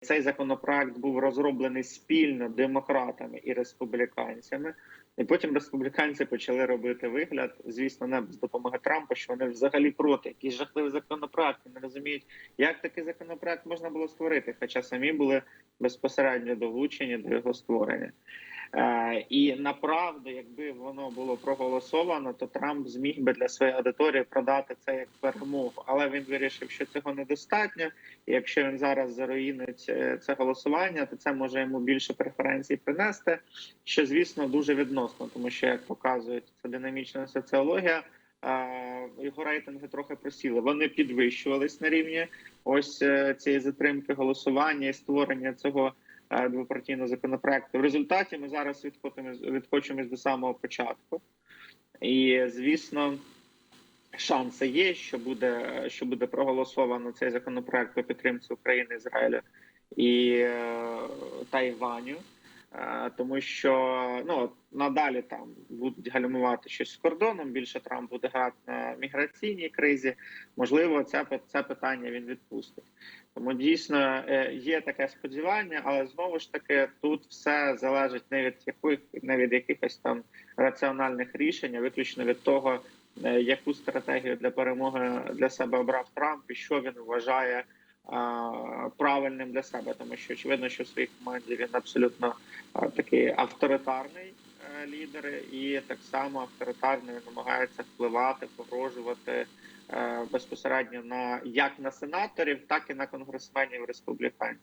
цей законопроект був розроблений спільно демократами і республіканцями. І потім республіканці почали робити вигляд, звісно, не з допомоги Трампа, що вони взагалі проти. якісь жахливі законопроект, не розуміють, як такий законопроект можна було створити, хоча самі були безпосередньо долучені до його створення. Е, і направду, якби воно було проголосовано, то Трамп зміг би для своєї аудиторії продати це як перемогу. Але він вирішив, що цього недостатньо. І якщо він зараз заруїнить е, це голосування, то це може йому більше преференцій принести, що звісно дуже відносно, тому що як показує ця динамічна соціологія. е, Його рейтинги трохи просіли. Вони підвищувались на рівні ось цієї затримки голосування і створення цього двопартійного законопроекту. В результаті ми зараз відхочемось до самого початку, і звісно, шанси є, що буде що буде проголосовано цей законопроект по підтримці України, Ізраїлю і е, Тайваню. Е, Тому що ну надалі там будуть гальмувати щось з кордоном. Більше Трамп буде грати на міграційній кризі. Можливо, це це питання він відпустить. Тому дійсно е, є таке сподівання, але знову ж таки тут все залежить не від яких не від якихось там раціональних рішень, а виключно від того, е, яку стратегію для перемоги для себе обрав Трамп і що він вважає правильним для себе, тому що очевидно, що в своїй команді він абсолютно такий авторитарний е, лідер, і так само авторитарно він намагається впливати, погрожувати е, безпосередньо на як на сенаторів, так і на конгресменів республіканців.